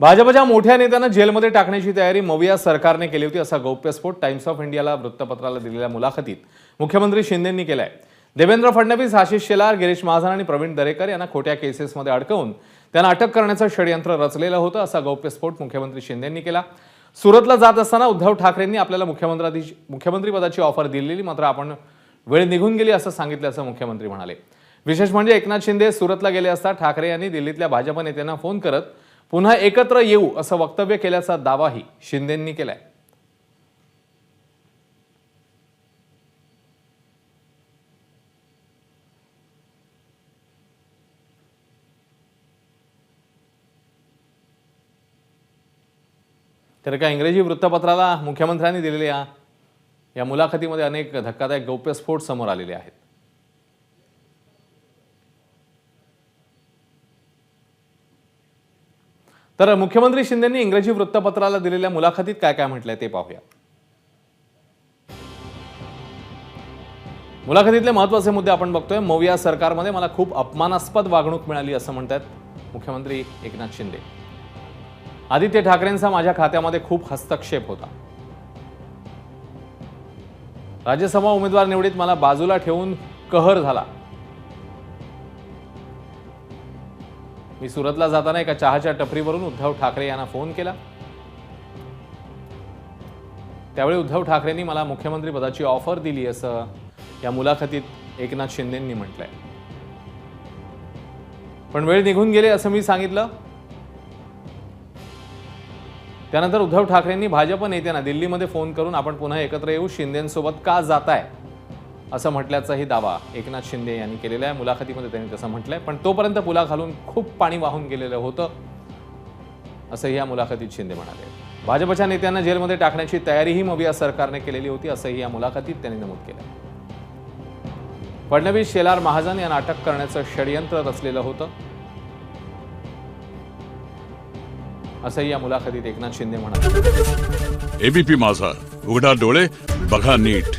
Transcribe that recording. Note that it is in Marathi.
भाजपच्या मोठ्या नेत्यांना जेलमध्ये टाकण्याची तयारी मविया सरकारने केली होती असा गौप्यस्फोट टाइम्स ऑफ इंडियाला वृत्तपत्राला दिलेल्या मुलाखतीत मुख्यमंत्री शिंदेंनी केलाय. देवेंद्र फडणवीस आशिष शेलार गिरीश महाजन आणि प्रवीण दरेकर यांना खोट्या केसेसमध्ये अडकवून त्यांना अटक करण्याचं षडयंत्र रचलेलं होतं असा गौप्यस्फोट मुख्यमंत्री शिंदेंनी केला. सुरतला जात असताना उद्धव ठाकरेंनी आपल्याला मुख्यमंत्री मुख्यमंत्रीपदाची ऑफर दिलेली मात्र आपण वेळ निघून गेली असं सांगितल्याचं मुख्यमंत्री म्हणाले. विशेष म्हणजे एकनाथ शिंदे सुरतला गेले असता ठाकरे यांनी दिल्लीतल्या भाजप नेत्यांना फोन करत पुन्हा एकत्र येऊ असं वक्तव्य केल्याचा दावाही शिंदेंनी केलाय. तर एका इंग्रजी वृत्तपत्राला मुख्यमंत्र्यांनी दिलेल्या या मुलाखतीमध्ये अनेक धक्कादायक गौप्यस्फोट समोर आलेले आहेत. तर मुख्यमंत्री शिंदेंनी इंग्रजी वृत्तपत्राला दिलेल्या मुलाखतीत काय काय म्हटलंय ते पाहूया. मुलाखतीतले महत्त्वाचे मुद्दे आपण बघतोय. मोविया सरकारमध्ये मला खूप अपमानास्पद वागणूक मिळाली असं म्हणतात मुख्यमंत्री एकनाथ शिंदे. आदित्य ठाकरेंचा माझ्या खात्यामध्ये खूप हस्तक्षेप होता. राज्यसभा उमेदवार निवडीत मला बाजूला ठेवून कहर झाला. मी सुरतला जाताना एका चहाच्या टपरीवरून उद्धव ठाकरे यांना फोन केला. त्यावेळी उद्धव ठाकरेंनी मला मुख्यमंत्री पदाची ऑफर दिली असं या मुलाखतीत एकनाथ शिंदेंनी म्हटलंय. पण वेळ निघून गेले असं मी सांगितलं. त्यानंतर उद्धव ठाकरेंनी भाजप नेत्यांना दिल्लीमध्ये फोन करून आपण पुन्हा एकत्र येऊ. शिंदेसोबत का जाताय? असं म्हटल्याचाही दावा एकनाथ शिंदे यांनी केलेला आहे. मुलाखतीमध्ये त्यांनी तसं म्हटलंय. पण तोपर्यंत पुला घालून खूप पाणी वाहून गेलेलं होतं असंही या मुलाखतीत शिंदे म्हणाले. भाजपच्या नेत्यांना जेलमध्ये टाकण्याची तयारीही मविया सरकारने केलेली होती असंही या मुलाखतीत त्यांनी नमूद केलं फडणवीस शेलार महाजन यांना अटक करण्याचं षडयंत्र रचलेलं होतं असंही या मुलाखतीत एकनाथ शिंदे म्हणाले. एबीपी माझा. उघडा डोळे बघा नीट.